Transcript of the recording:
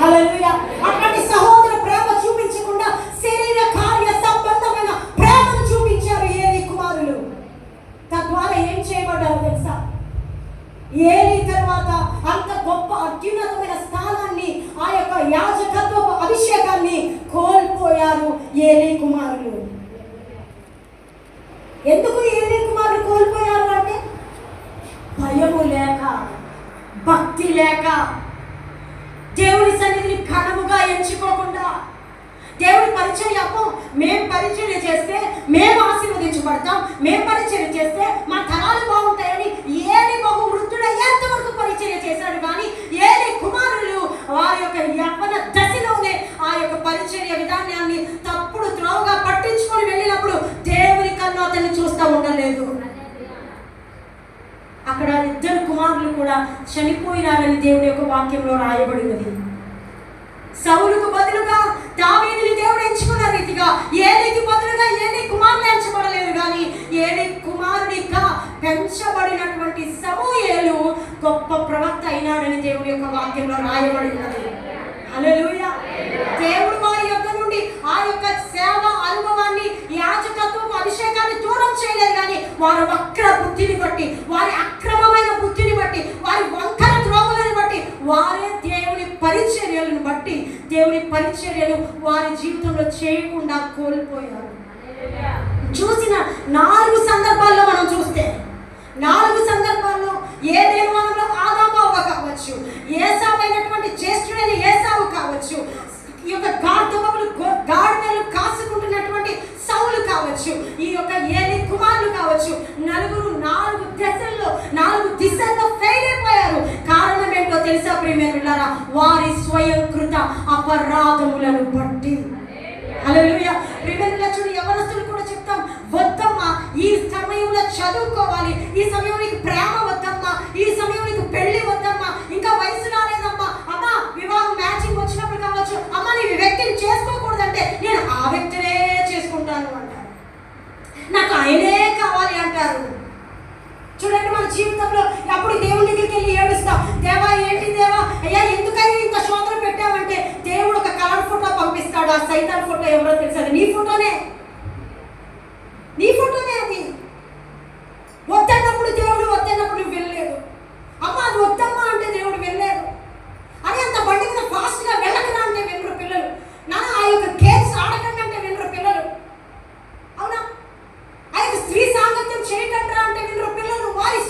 హల్లెలూయా. అటువంటి సహోదర ప్రేమ చూపించకుండా శరీర కార్య సంబంధమైన ప్రేమను చూపించారు ఏలి కుమారులు. తద్వారా ఏం చేయబడ్డారు తెలుసా? ఏలి తర్వాత అంత గొప్ప అత్యున్నతమైన స్థానాన్ని ఆ యొక్క యాజకత్వ అభిషేకాన్ని కోల్పోయారు ఏలి కుమారులు. ఎందుకు ఏలి కుమారులు కోల్పోయారు అంటే? భయము లేక భక్తి లేక దేవుడి సన్నిధిని ఘనముగా ఎంచుకోకుండా దేవుడి పరిచయం అప్పు మేము పరిచర్య చేస్తే మేము ఆశీర్వదించబడతాం మేము పరిచర్య చేస్తే మా తరాలు బాగుంటాయని ఏది బహు వృద్ధుడ ఎంతవరకు పరిచర్య చేశాడు కానీ ఏది కుమారులు వారి యొక్క యవ్వన దశలోనే ఆ యొక్క పరిచర్య విధానాన్ని తప్పుడు త్రోవగా పట్టించుకొని వెళ్ళినప్పుడు దేవుని కన్నా అతన్ని చూస్తూ ఉండలేదు. అక్కడ ఇద్దరు కుమారులు కూడా చనిపోయినారని దేవుని యొక్క వాక్యంలో రాయబడినది. సౌలుకు బదులుగా దావీదుని దేవుడు ఎంచుకున్న రీతిగా ఏలికి బదులుగా ఏలి కుమారుని ఎంచబడలేదు కానీ ఏలి కుమారుడిగా పెంచబడినటువంటి సమూహేలు గొప్ప ప్రవక్త అయినాడని దేవుని యొక్క వాక్యంలో రాయబడి ఉన్నది హల్లెలూయా దేవుడు వారి యొక్క నుండి ఆ యొక్క సేవ అనుభవాన్ని యాజకత్వం అభిషేకాన్ని దూరం చేయలేదు కానీ వారి వక్ర బుద్ధిని బట్టి వారి అక్రమమైన బుద్ధిని బట్టి వారి వంకర ద్రోవులను బట్టి వారే దేవుని పరిచర్యలను బట్టి దేవుని పరిచర్యలు వారి జీవితంలో చేయకుండా కోల్పోయారు. చూసిన నాలుగు సందర్భాల్లో మనం చూస్తే ప్రియమిలారా వారి స్వయంకృత అపరాధములను బట్టి. అలా ప్రియమిలా చూడు ఎవరస్తులు కూడా చెప్తాం వద్దమ్మా ఈ సమయంలో చదువుకోవాలి. ఈ సమయంలో నీకు ప్రేమ వద్దమ్మా. ఈ సమయంలో నీకు పెళ్ళి వద్దమ్మా. ఇంకా వయసు రాలేదమ్మా. అమ్మా వివాహం మ్యాచింగ్ వచ్చినప్పుడు కావచ్చు. అమ్మ నీ వ్యక్తిని చేసుకోకూడదంటే నేను ఆ వ్యక్తినే చేసుకుంటాను అంటారు. నాకు ఆయనే కావాలి అంటారు. చూడండి మన జీవితం అయ్యా ఎందుకని ఇంత శోధన పెట్టావంటే? దేవుడు ఒక కలర్ ఫోటో పంపిస్తాడు ఆ సైతాన్ ఫోటో ఎవరో తెలుసు నీ ఫోటోనే నీ ఫోటోనే అది. వద్దన్నప్పుడు దేవుడు వద్దన్నప్పుడు నువ్వు వెళ్ళలేదు. అమ్మ అది వద్దమ్మా అంటే దేవుడు వెళ్ళలేదు. అని అంత బండి మీద ఫాస్ట్గా వెళ్ళకనా అంటే వెళ్ళరు పిల్లలు. నా ఆ యొక్క కేసు ఆడకండి అంటే వెళ్ళరు పిల్లలు. అవునా? ఆ యొక్క స్త్రీ సాంగత్యం చేయకండి అంటే వెళ్ళరు పిల్లలు. వారి